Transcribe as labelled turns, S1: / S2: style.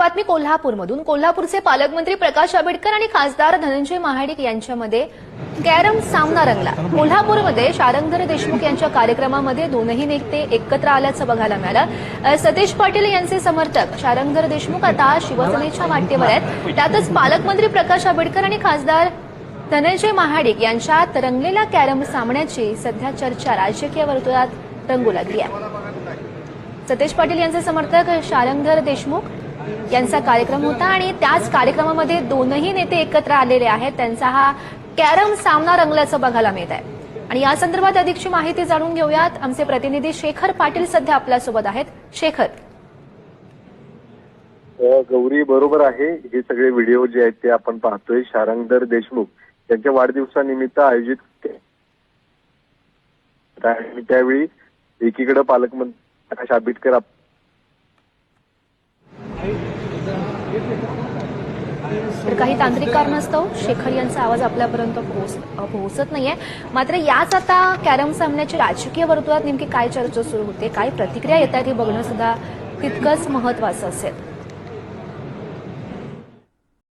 S1: बातमी कोल्हापूरमधून. कोल्हापूरचे पालकमंत्री प्रकाश आंबेडकर आणि खासदार धनंजय महाडिक यांच्यामध्ये कॅरम सामना रंगला. कोल्हापूरमध्ये शारंगधर देशमुख यांच्या कार्यक्रमामध्ये दोनही नेते एकत्र आल्याचं बघायला मिळालं. अ, सतीश पाटील यांचे समर्थक शारंगधर देशमुख आता शिवसेनेच्या वाटेवर आहेत. त्यातच पालकमंत्री प्रकाश आंबेडकर आणि खासदार धनंजय महाडिक यांच्यात रंगलेल्या कॅरम सामन्याची सध्या चर्चा राजकीय वर्तुळात रंगू लागली आहे. सतेज पाटील यांचे समर्थक शारंगधर देशमुख यांचा कार्यक्रम होता आणि त्याच कार्यक्रमामध्ये दोनही नेते एकत्र आलेले आहेत. त्यांचा हा कॅरम सामना रंगल्याचं बघायला मिळत आहे आणि या संदर्भात अधिकची माहिती जाणून घेऊयात. आमचे प्रतिनिधी शेखर पाटील सध्या आपल्यासोबत आहेत. शेखर.
S2: गौरी बरोबर आहे. हे सगळे व्हिडिओ जे आहेत ते आपण पाहतोय. शारंगधर देशमुख त्यांच्या वाढदिवसानिमित्त आयोजित त्यावेळी एकीकडे पालकमंत्री प्रकाश आंबेडकर
S1: तर काही तांत्रिक कारणास्तव शेखर यांचा आवाज आपल्यापर्यंत पोहोच- पोहोचत नाहीये. मात्र याच आता कॅरम सामन्याची राजकीय वर्तुळात नेमकी काय चर्चा सुरू होते काय प्रतिक्रिया येतात हे बघणं सुद्धा तितकंच महत्वाचं असेल.